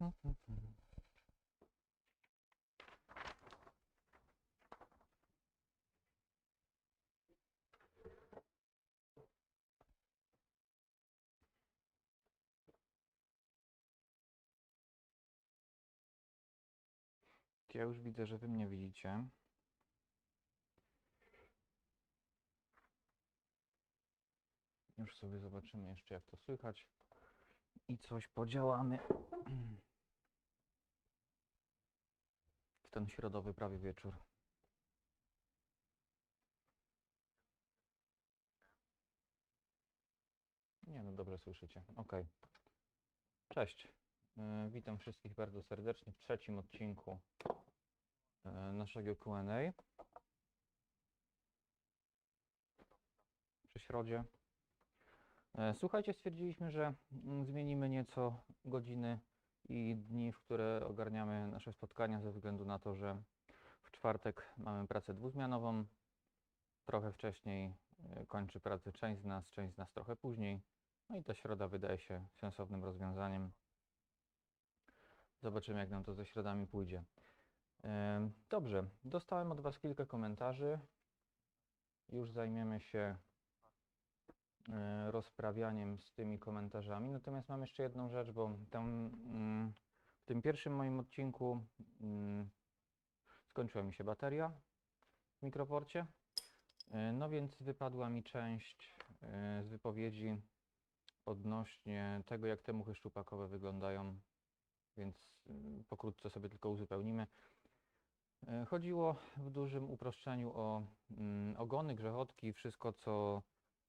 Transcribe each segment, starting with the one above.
Ja już widzę, że wy mnie widzicie. Już sobie zobaczymy jeszcze jak to słychać. I coś podziałamy. Ten środowy prawie wieczór. Nie no, dobrze słyszycie. Ok. Cześć. E, Witam wszystkich bardzo serdecznie w trzecim odcinku e, naszego Q&A. Przy środzie. E, Słuchajcie, stwierdziliśmy, że mm, zmienimy nieco godziny i dni, w które ogarniamy nasze spotkania, ze względu na to, że w czwartek mamy pracę dwuzmianową. Trochę wcześniej e, kończy pracę część z nas, część z nas trochę później. No i ta środa wydaje się sensownym rozwiązaniem. Zobaczymy, jak nam to ze środami pójdzie. Em, Dobrze, dostałem od Was kilka komentarzy. Już zajmiemy się e, rozprawianiem z tymi komentarzami. Natomiast mam jeszcze jedną rzecz, bo tam mm, w tym pierwszym moim odcinku mm, skończyła mi się bateria w mikroporcie. E, No więc wypadła mi część e, z wypowiedzi odnośnie tego, jak te muchy szczupakowe wyglądają, więc mm, pokrótce sobie tylko uzupełnimy. E, Chodziło w dużym uproszczeniu o ogony, grzechotki, wszystko co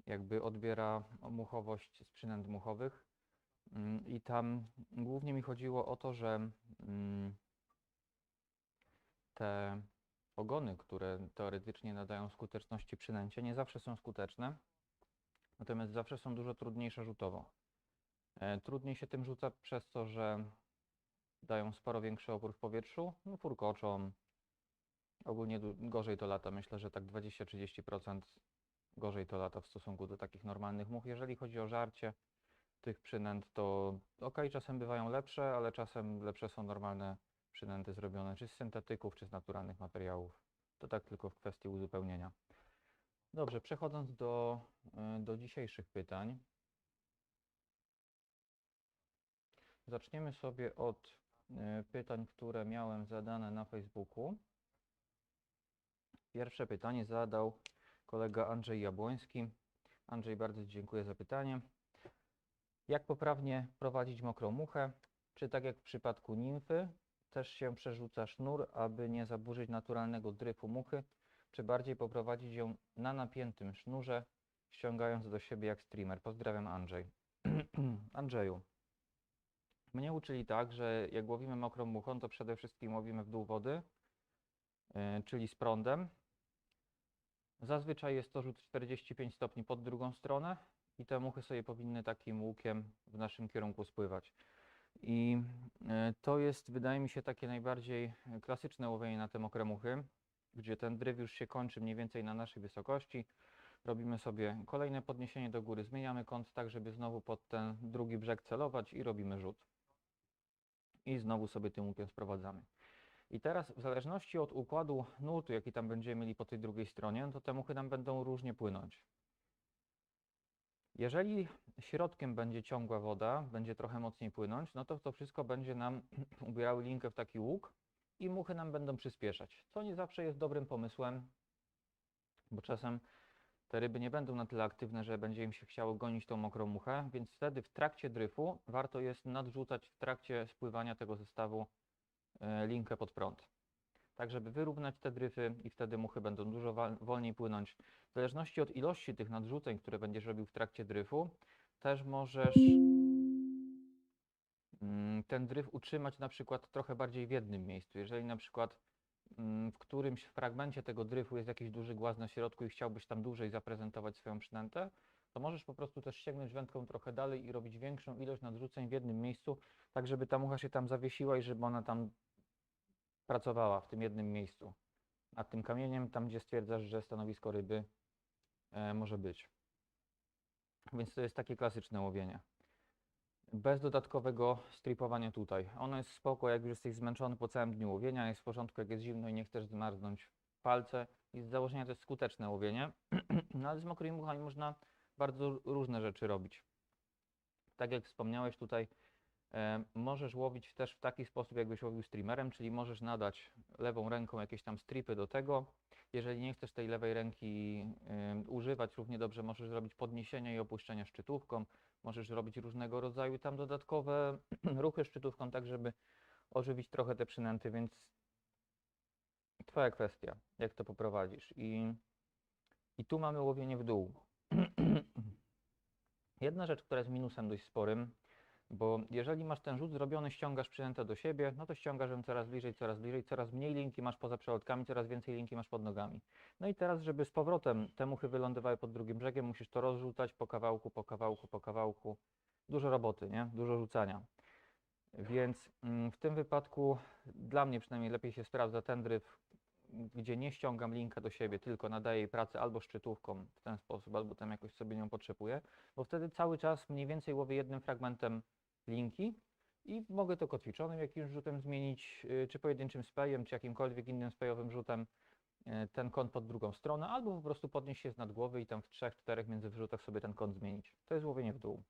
jakby odbiera muchowość z przynęt muchowych. Mm, I tam głównie mi chodziło o to, że mm, te ogony, które teoretycznie nadają skuteczności przynęcie, nie zawsze są skuteczne, natomiast zawsze są dużo trudniejsze rzutowo. E, Trudniej się tym rzuca przez to, że dają sporo większy opór w powietrzu, no furkoczą. Ogólnie gorzej to lata, myślę, że tak 20-30% gorzej to lata w stosunku do takich normalnych much. Jeżeli chodzi o żarcie tych przynęt, to ok, czasem bywają lepsze, ale czasem lepsze są normalne przynęty zrobione czy z syntetyków, czy z naturalnych materiałów. To tak tylko w kwestii uzupełnienia. Dobrze, przechodząc do, y, do dzisiejszych pytań. Zaczniemy sobie od y, pytań, które miałem zadane na Facebooku. Pierwsze pytanie zadał kolega Andrzej Jabłoński. Andrzej, bardzo dziękuję za pytanie. Jak poprawnie prowadzić mokrą muchę? Czy tak jak w przypadku nimfy, też się przerzuca sznur, aby nie zaburzyć naturalnego dryfu muchy, czy bardziej poprowadzić ją na napiętym sznurze, ściągając do siebie jak streamer? Pozdrawiam, Andrzej. Andrzeju, mnie uczyli tak, że jak łowimy mokrą muchą, to przede wszystkim łowimy w dół wody, yy, czyli z prądem. Zazwyczaj jest to rzut 45 stopni pod drugą stronę i te muchy sobie powinny takim łukiem w naszym kierunku spływać. I e, to jest, wydaje mi się, takie najbardziej e, klasyczne łowienie na te mokre muchy, gdzie ten dryf już się kończy mniej więcej na naszej wysokości. Robimy sobie kolejne podniesienie do góry, zmieniamy kąt tak, żeby znowu pod ten drugi brzeg celować i robimy rzut. I znowu sobie tym łukiem sprowadzamy. I teraz w zależności od układu nurtu, jaki tam będziemy mieli po tej drugiej stronie, no to te muchy nam będą różnie płynąć. Jeżeli środkiem będzie ciągła woda, będzie trochę mocniej płynąć, no to to wszystko będzie nam ubierały linkę w taki łuk i muchy nam będą przyspieszać, co nie zawsze jest dobrym pomysłem, bo czasem te ryby nie będą na tyle aktywne, że będzie im się chciało gonić tą mokrą muchę, więc wtedy w trakcie dryfu warto jest nadrzucać w trakcie spływania tego zestawu linkę pod prąd. Tak, żeby wyrównać te dryfy i wtedy muchy będą dużo wolniej płynąć. W zależności od ilości tych nadrzuceń, które będziesz robił w trakcie dryfu, też możesz mm, ten dryf utrzymać na przykład trochę bardziej w jednym miejscu. Jeżeli na przykład mm, w którymś fragmencie tego dryfu jest jakiś duży głaz na środku i chciałbyś tam dłużej zaprezentować swoją przynętę, to możesz po prostu też sięgnąć wędką trochę dalej i robić większą ilość nadrzuceń w jednym miejscu, tak żeby ta mucha się tam zawiesiła i żeby ona tam pracowała w tym jednym miejscu. Nad tym kamieniem, tam gdzie stwierdzasz, że stanowisko ryby e, może być. Więc to jest takie klasyczne łowienie. bez dodatkowego stripowania tutaj. Ono jest spoko, jak już jesteś zmęczony po całym dniu łowienia, jest w porządku, jak jest zimno i nie chcesz zmarznąć palce. I z założenia to jest skuteczne łowienie, no ale z mokrymi muchami można bardzo różne rzeczy robić. Tak jak wspomniałeś tutaj, możesz łowić też w taki sposób, jakbyś łowił streamerem, czyli możesz nadać lewą ręką jakieś tam stripy do tego. Jeżeli nie chcesz tej lewej ręki e, używać, równie dobrze możesz zrobić podniesienie i opuszczenie szczytówką. Możesz robić różnego rodzaju tam dodatkowe ruchy szczytówką, tak żeby ożywić trochę te przynęty, więc twoja kwestia, jak to poprowadzisz. I, i tu mamy łowienie w dół. Jedna rzecz, która jest minusem dość sporym, bo jeżeli masz ten rzut zrobiony, ściągasz przynętę do siebie, no to ściągasz ją coraz bliżej, coraz bliżej, coraz mniej linki masz poza przelotkami, coraz więcej linki masz pod nogami. No i teraz, żeby z powrotem te muchy wylądowały pod drugim brzegiem, musisz to rozrzucać po kawałku, po kawałku, po kawałku. Dużo roboty, nie? Dużo rzucania. Więc mm, w tym wypadku dla mnie przynajmniej lepiej się sprawdza ten dryf, gdzie nie ściągam linka do siebie, tylko nadaję jej pracę albo szczytówką w ten sposób, albo tam jakoś sobie nią potrzepuję, bo wtedy cały czas mniej więcej łowię jednym fragmentem linki i mogę to kotwiczonym jakimś rzutem zmienić, y, czy pojedynczym spejem, czy jakimkolwiek innym spejowym rzutem y, ten kąt pod drugą stronę, albo po prostu podnieść się z nad głowy i tam w trzech, czterech międzywrzutach sobie ten kąt zmienić. To jest łowienie w dół.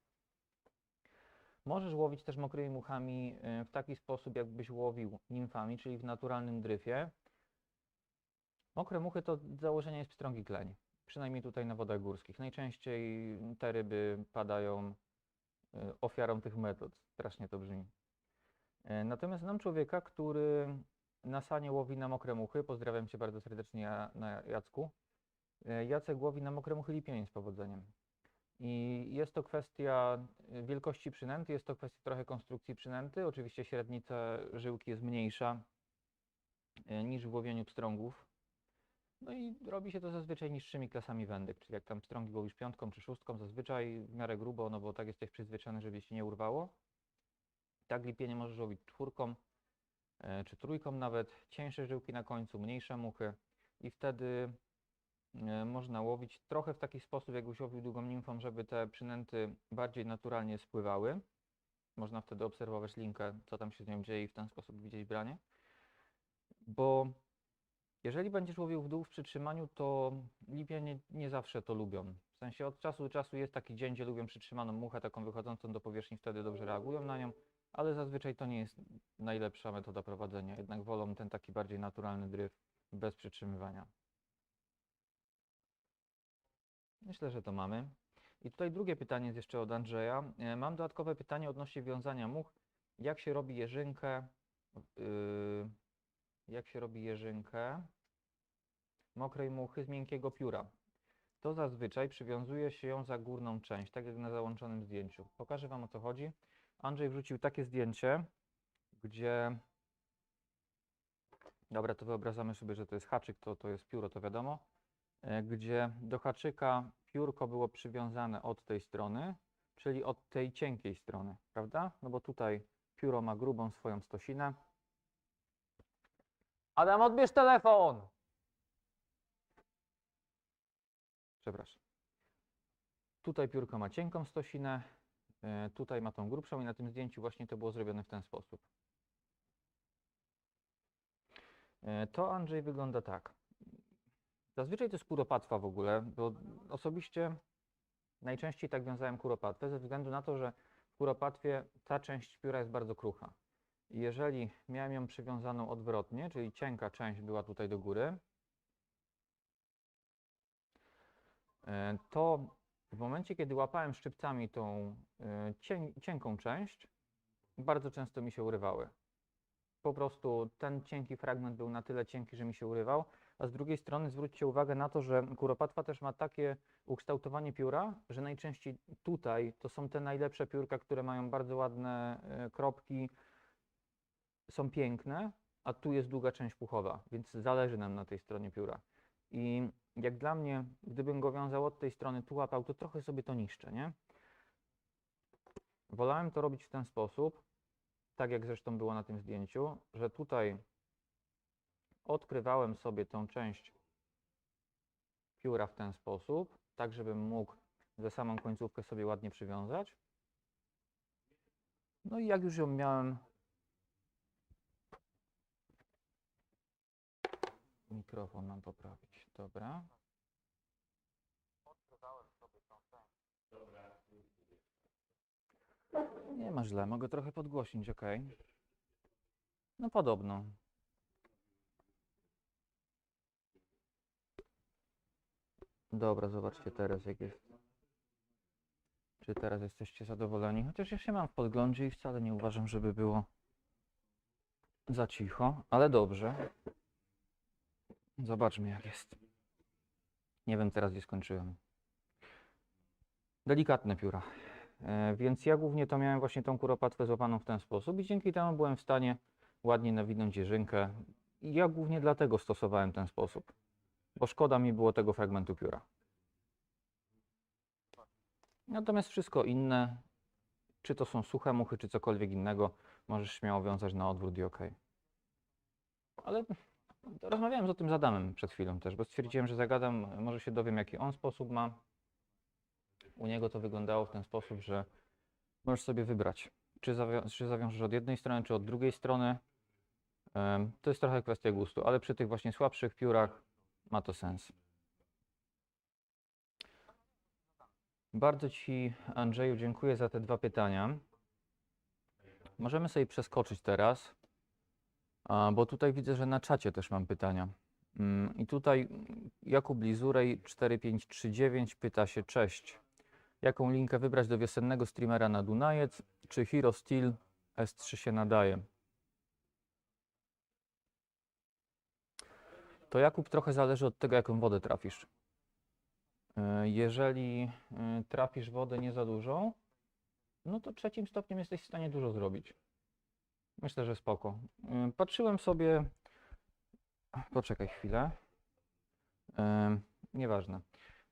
Możesz łowić też mokrymi muchami y, w taki sposób, jakbyś łowił nimfami, czyli w naturalnym dryfie. Mokre muchy to z założenia jest pstrągi kleń, przynajmniej tutaj na wodach górskich. Najczęściej te ryby padają ofiarą tych metod. Strasznie to brzmi. E, Natomiast znam człowieka, który na sanie łowi na mokre muchy. Pozdrawiam Cię bardzo serdecznie na Jacku. E, Jacek łowi na mokre muchy lipień z powodzeniem. I jest to kwestia wielkości przynęty, jest to kwestia trochę konstrukcji przynęty. Oczywiście średnica żyłki jest mniejsza e, niż w łowieniu pstrągów. No i robi się to zazwyczaj niższymi klasami wędek, czyli jak tam pstrągi łowisz piątką czy szóstką, zazwyczaj w miarę grubo, no bo tak jesteś przyzwyczajony, żeby się nie urwało. Tak lipienie możesz łowić czwórką e, czy trójką nawet, cieńsze żyłki na końcu, mniejsze muchy i wtedy e, można łowić trochę w taki sposób, jakbyś łowił długą nimfą, żeby te przynęty bardziej naturalnie spływały. Można wtedy obserwować linkę, co tam się z nią dzieje i w ten sposób widzieć branie. Bo jeżeli będziesz łowił w dół w przytrzymaniu, to lipie nie, nie zawsze to lubią. W sensie od czasu do czasu jest taki dzień, gdzie lubią przytrzymaną muchę, taką wychodzącą do powierzchni, wtedy dobrze reagują na nią, ale zazwyczaj to nie jest najlepsza metoda prowadzenia. Jednak wolą ten taki bardziej naturalny dryf bez przytrzymywania. Myślę, że to mamy. I tutaj drugie pytanie jest jeszcze od Andrzeja. E, Mam dodatkowe pytanie odnośnie wiązania much. Jak się robi jeżynkę? Yy, jak się robi jeżynkę mokrej muchy z miękkiego pióra? To zazwyczaj przywiązuje się ją za górną część, tak jak na załączonym zdjęciu. Pokażę Wam o co chodzi. Andrzej wrzucił takie zdjęcie, gdzie... Dobra, to wyobrażamy sobie, że to jest haczyk, to, to jest pióro, to wiadomo. E, Gdzie do haczyka piórko było przywiązane od tej strony, czyli od tej cienkiej strony, prawda? No bo tutaj pióro ma grubą swoją stosinę. Adam, odbierz telefon! Przepraszam. Tutaj piórko ma cienką stosinę, e, tutaj ma tą grubszą i na tym zdjęciu właśnie to było zrobione w ten sposób. E, To Andrzej wygląda tak. Zazwyczaj to jest kuropatwa w ogóle, bo osobiście najczęściej tak wiązałem kuropatwę ze względu na to, że w kuropatwie ta część pióra jest bardzo krucha. Jeżeli miałem ją przywiązaną odwrotnie, czyli cienka część była tutaj do góry, e, to w momencie, kiedy łapałem szczypcami tą e, cienką część, bardzo często mi się urywały. Po prostu ten cienki fragment był na tyle cienki, że mi się urywał, a z drugiej strony zwróćcie uwagę na to, że kuropatwa też ma takie ukształtowanie pióra, że najczęściej tutaj to są te najlepsze piórka, które mają bardzo ładne e, kropki, są piękne, a tu jest długa część puchowa, więc zależy nam na tej stronie pióra. I jak dla mnie, gdybym go wiązał od tej strony, tu łapał, to trochę sobie to niszczę, nie? Wolałem to robić w ten sposób, tak jak zresztą było na tym zdjęciu, że tutaj odkrywałem sobie tą część pióra w ten sposób, tak żebym mógł ze samą końcówkę sobie ładnie przywiązać. No i jak już ją miałem. Mikrofon mam poprawić. Dobra. Nie ma źle, mogę trochę podgłośnić, ok. No podobno. Dobra, zobaczcie teraz jak jest. Czy teraz jesteście zadowoleni? Chociaż ja się mam w podglądzie i wcale nie uważam, żeby było za cicho, ale dobrze. Zobaczmy jak jest. Nie wiem teraz gdzie skończyłem. Delikatne pióra. E, więc ja głównie to miałem właśnie tą kuropatwę złapaną w ten sposób i dzięki temu byłem w stanie ładnie nawinąć jeżynkę. I ja głównie dlatego stosowałem ten sposób, bo szkoda mi było tego fragmentu pióra. Natomiast wszystko inne, czy to są suche muchy, czy cokolwiek innego, możesz śmiało wiązać na odwrót i ok. Ale rozmawiałem o tym z Adamem przed chwilą też, bo stwierdziłem, że zagadam, może się dowiem, jaki on sposób ma. U niego to wyglądało w ten sposób, że możesz sobie wybrać, czy, zawią czy zawiążesz od jednej strony, czy od drugiej strony. Em, To jest trochę kwestia gustu, ale przy tych właśnie słabszych piórach ma to sens. Bardzo Ci, Andrzeju, dziękuję za te dwa pytania. Możemy sobie przeskoczyć teraz, bo tutaj widzę, że na czacie też mam pytania. Mm, I tutaj Jakub Lizurej 4539 pyta się, cześć, jaką linkę wybrać do wiosennego streamera na Dunajec? Czy Hero Steel S3 się nadaje? To Jakub trochę zależy od tego, jaką wodę trafisz. E, Jeżeli e, trafisz wodę nie za dużą, no to trzecim stopniem jesteś w stanie dużo zrobić. Myślę, że spoko. Patrzyłem sobie. Poczekaj chwilę. Nieważne.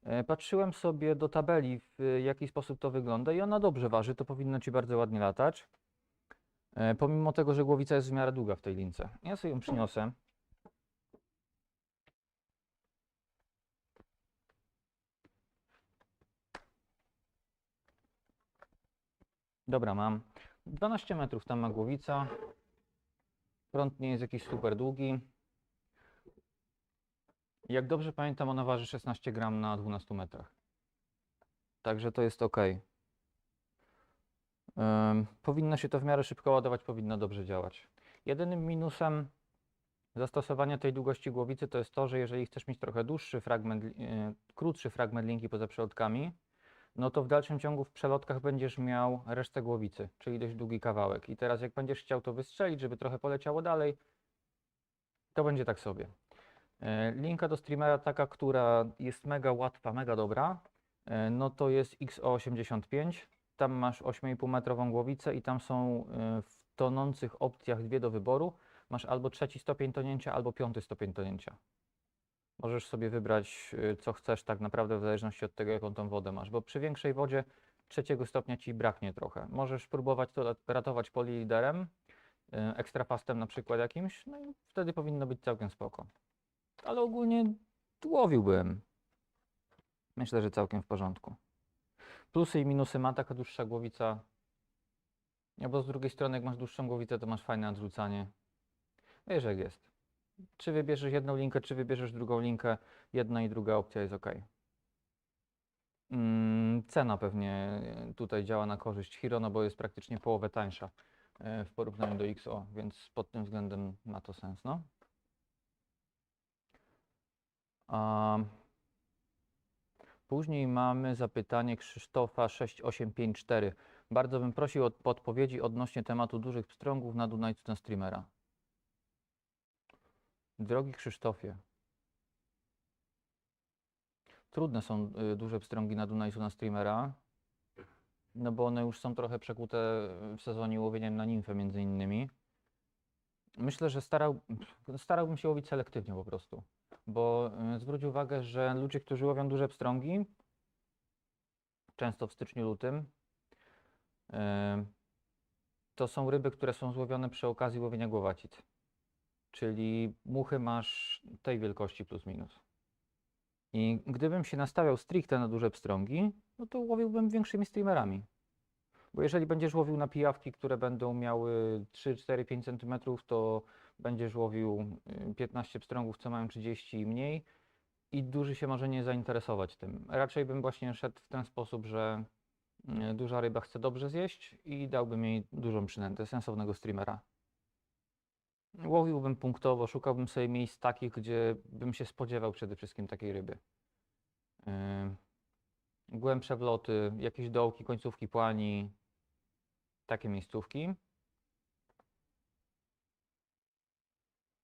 E, Patrzyłem sobie do tabeli, w jaki sposób to wygląda, i ona dobrze waży, to powinno ci bardzo ładnie latać. E, Pomimo tego, że głowica jest w miarę długa w tej lince. Ja sobie ją przyniosę. Dobra, mam 12 metrów tam ma głowica. Front nie jest jakiś super długi. Jak dobrze pamiętam, ona waży 16 gram na 12 metrach. Także to jest ok. Ym, powinno się to w miarę szybko ładować, powinno dobrze działać. Jedynym minusem zastosowania tej długości głowicy to jest to, że jeżeli chcesz mieć trochę dłuższy fragment, yy, krótszy fragment linki poza przelotkami, no to w dalszym ciągu w przelotkach będziesz miał resztę głowicy, czyli dość długi kawałek. I teraz jak będziesz chciał to wystrzelić, żeby trochę poleciało dalej, to będzie tak sobie. E, Linka do streamera taka, która jest mega łatwa, mega dobra, e, no to jest XO85. Tam masz 8,5 metrową głowicę i tam są e, w tonących opcjach dwie do wyboru. Masz albo trzeci stopień tonięcia, albo piąty stopień tonięcia. Możesz sobie wybrać, y, co chcesz tak naprawdę w zależności od tego, jaką tą wodę masz, bo przy większej wodzie trzeciego stopnia ci braknie trochę. Możesz próbować to rat- ratować poliliderem, y, extra fastem na przykład jakimś, no i wtedy powinno być całkiem spoko. Ale ogólnie łowiłbym. Myślę, że całkiem w porządku. Plusy i minusy ma taka dłuższa głowica. No bo z drugiej strony, jak masz dłuższą głowicę, to masz fajne odrzucanie. Wiesz jak jest. Czy wybierzesz jedną linkę, czy wybierzesz drugą linkę, jedna i druga opcja jest ok. Mm, Cena pewnie e, tutaj działa na korzyść Hero, no bo jest praktycznie połowę tańsza e, w porównaniu do XO, więc pod tym względem ma to sens, no. A później mamy zapytanie Krzysztofa 6854. Bardzo bym prosił o podpowiedzi odnośnie tematu dużych pstrągów na Dunajcu ten streamera. Drogi Krzysztofie, trudne są y, duże pstrągi na Dunajcu na streamera, no bo one już są trochę przekute w sezonie łowieniem na nimfę między innymi. Myślę, że starał, starałbym się łowić selektywnie po prostu, bo y, zwróć uwagę, że ludzie, którzy łowią duże pstrągi, często w styczniu, lutym, y, to są ryby, które są złowione przy okazji łowienia głowacic. Czyli muchy masz tej wielkości plus minus. I gdybym się nastawiał stricte na duże pstrągi, no to łowiłbym większymi streamerami. Bo jeżeli będziesz łowił na pijawki, które będą miały 3, 4, 5 cm, to będziesz łowił y, 15 pstrągów, co mają 30 i mniej i duży się może nie zainteresować tym. Raczej bym właśnie szedł w ten sposób, że y, duża ryba chce dobrze zjeść i dałbym jej dużą przynętę, sensownego streamera. Łowiłbym punktowo, szukałbym sobie miejsc takich, gdzie bym się spodziewał przede wszystkim takiej ryby. Yy, głębsze wloty, jakieś dołki, końcówki płani, takie miejscówki.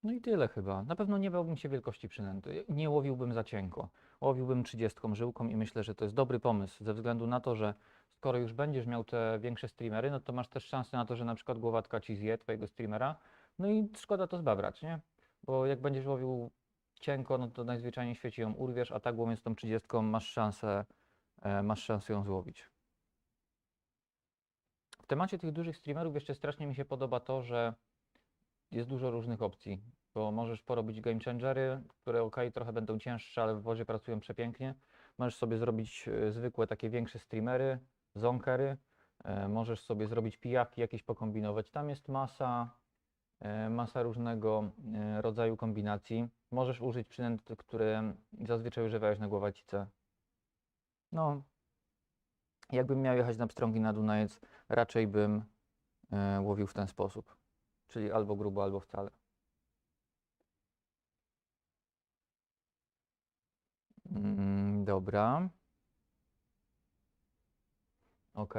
No i tyle chyba. Na pewno nie bałbym się wielkości przynęty. Nie łowiłbym za cienko. Łowiłbym 30 żyłką i myślę, że to jest dobry pomysł, ze względu na to, że skoro już będziesz miał te większe streamery, no to masz też szansę na to, że na przykład głowatka ci zje twojego streamera, no i szkoda to zbabrać, nie? Bo jak będziesz łowił cienko, no to najzwyczajniej w świecie ją urwiesz, a tak łowiąc tą 30 masz szansę, e, masz szansę ją złowić. W temacie tych dużych streamerów jeszcze strasznie mi się podoba to, że jest dużo różnych opcji, bo możesz porobić game changery, które ok, trochę będą cięższe, ale w wodzie pracują przepięknie. Możesz sobie zrobić e, zwykłe takie większe streamery, zonkery, e, możesz sobie zrobić pijawki jakieś pokombinować. Tam jest masa, masa różnego e, rodzaju kombinacji. Możesz użyć przynęt, które zazwyczaj używałeś na głowacice. No, jakbym miał jechać na pstrągi na Dunajec, raczej bym e, łowił w ten sposób. Czyli albo grubo, albo wcale. Mm, dobra. Ok.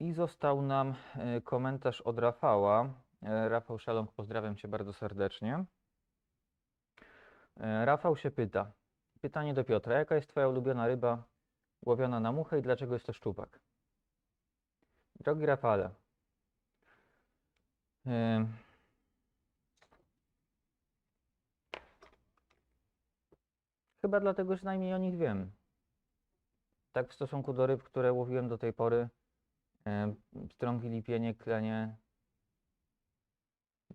I został nam e, komentarz od Rafała. E, Rafał Szalong, pozdrawiam Cię bardzo serdecznie. E, Rafał się pyta. Pytanie do Piotra. Jaka jest Twoja ulubiona ryba łowiona na muchę i dlaczego jest to szczupak? Drogi Rafale. Chyba dlatego, że najmniej o nich wiem. Tak w stosunku do ryb, które łowiłem do tej pory, pstrągi, lipienie, klenie,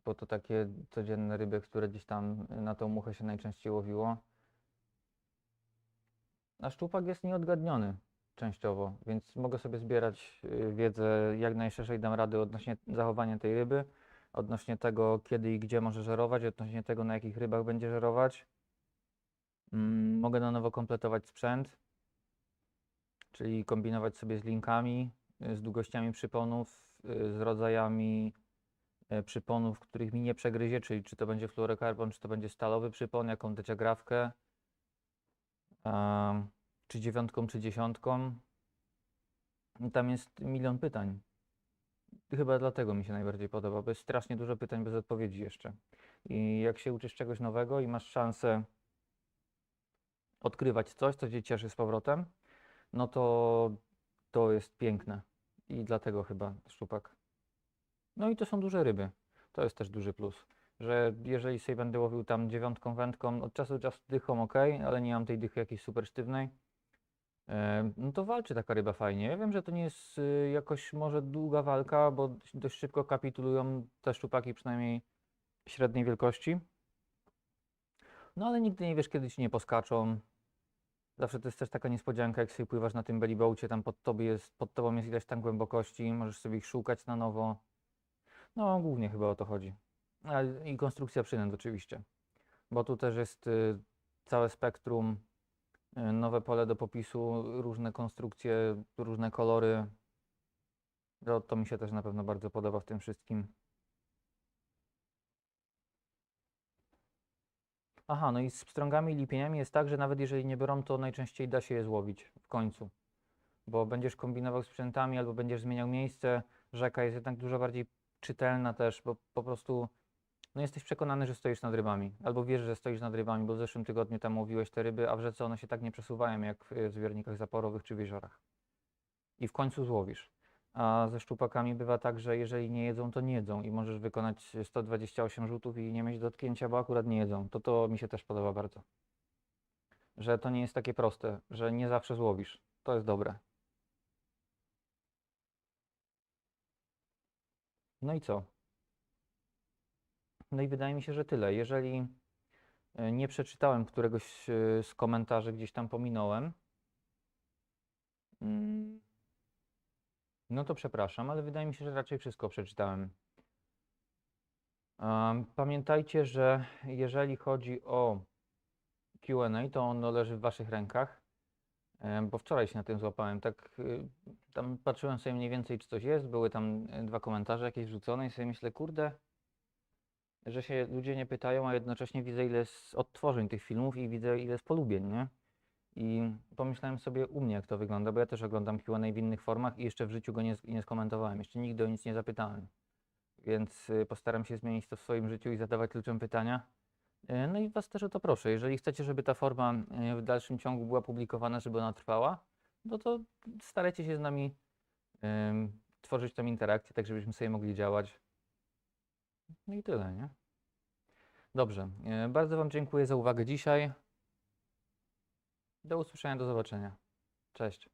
bo to takie codzienne ryby, które gdzieś tam na tą muchę się najczęściej łowiło. A szczupak jest nieodgadniony częściowo, więc mogę sobie zbierać y, wiedzę jak najszerzej dam rady odnośnie zachowania tej ryby, odnośnie tego kiedy i gdzie może żerować, odnośnie tego na jakich rybach będzie żerować. Mm, Mogę na nowo kompletować sprzęt, czyli kombinować sobie z linkami, z długościami przyponów, y, z rodzajami y, przyponów, których mi nie przegryzie, czyli czy to będzie fluorokarbon, czy to będzie stalowy przypon, jaką em, czy dziewiątką, czy dziesiątką. Tam jest milion pytań. Chyba dlatego mi się najbardziej podoba, bo jest strasznie dużo pytań bez odpowiedzi jeszcze. I jak się uczysz czegoś nowego i masz szansę odkrywać coś, co cię cieszy z powrotem, no to to jest piękne. I dlatego chyba szczupak. No i to są duże ryby. To jest też duży plus. Że jeżeli sobie będę łowił tam dziewiątką, wędką, od czasu do czasu dychą ok, ale nie mam tej dychy jakiejś super sztywnej, e, no to walczy taka ryba fajnie. Ja wiem, że to nie jest y, jakoś może długa walka, bo dość- szybko kapitulują te szczupaki, przynajmniej średniej wielkości. No ale nigdy nie wiesz, kiedy ci nie poskaczą. Zawsze to jest też taka niespodzianka, jak sobie pływasz na tym bellyboacie, tam pod, tobie jest, pod tobą jest ileś tam głębokości, możesz sobie ich szukać na nowo. No, głównie chyba o to chodzi. I konstrukcja przynęt oczywiście, bo tu też jest y, całe spektrum, y, nowe pole do popisu, różne konstrukcje, różne kolory. To, to mi się też na pewno bardzo podoba w tym wszystkim. Aha, no i z pstrągami i lipieniami jest tak, że nawet jeżeli nie biorą, to najczęściej da się je złowić w końcu. Bo będziesz kombinował sprzętami albo będziesz zmieniał miejsce. Rzeka jest jednak dużo bardziej czytelna też, bo po prostu no jesteś przekonany, że stoisz nad rybami. Albo wiesz, że stoisz nad rybami, bo w zeszłym tygodniu tam łowiłeś te ryby, a w rzece one się tak nie przesuwają jak w zbiornikach zaporowych czy w jeziorach. I w końcu złowisz. A ze szczupakami bywa tak, że jeżeli nie jedzą, to nie jedzą i możesz wykonać 128 rzutów i nie mieć dotknięcia, bo akurat nie jedzą. To to mi się też podoba bardzo. Że to nie jest takie proste, że nie zawsze złowisz. To jest dobre. No i co? No i wydaje mi się, że tyle. Jeżeli e, nie przeczytałem któregoś e, z komentarzy, gdzieś tam pominąłem, mm, No to przepraszam, ale wydaje mi się, że raczej wszystko przeczytałem. Em, Pamiętajcie, że jeżeli chodzi o Q&A, to ono leży w waszych rękach, bo wczoraj się na tym złapałem. Tak, y, tam patrzyłem sobie mniej więcej, czy coś jest, były tam y, dwa komentarze jakieś wrzucone i sobie myślę, kurde, że się ludzie nie pytają, a jednocześnie widzę ile jest odtworzeń tych filmów i widzę ile jest polubień, nie? I pomyślałem sobie u mnie, jak to wygląda, bo ja też oglądam Q&A w innych formach i jeszcze w życiu go nie, nie skomentowałem. Jeszcze nigdy o nic nie zapytałem. Więc y, postaram się zmienić to w swoim życiu i zadawać ludziom pytania. Y, No i Was też o to proszę. Jeżeli chcecie, żeby ta forma y, w dalszym ciągu była publikowana, żeby ona trwała, no to starajcie się z nami tworzyć tą interakcję, tak żebyśmy sobie mogli działać. No i tyle, nie? Dobrze. Bardzo Wam dziękuję za uwagę dzisiaj. Do usłyszenia, do zobaczenia. Cześć.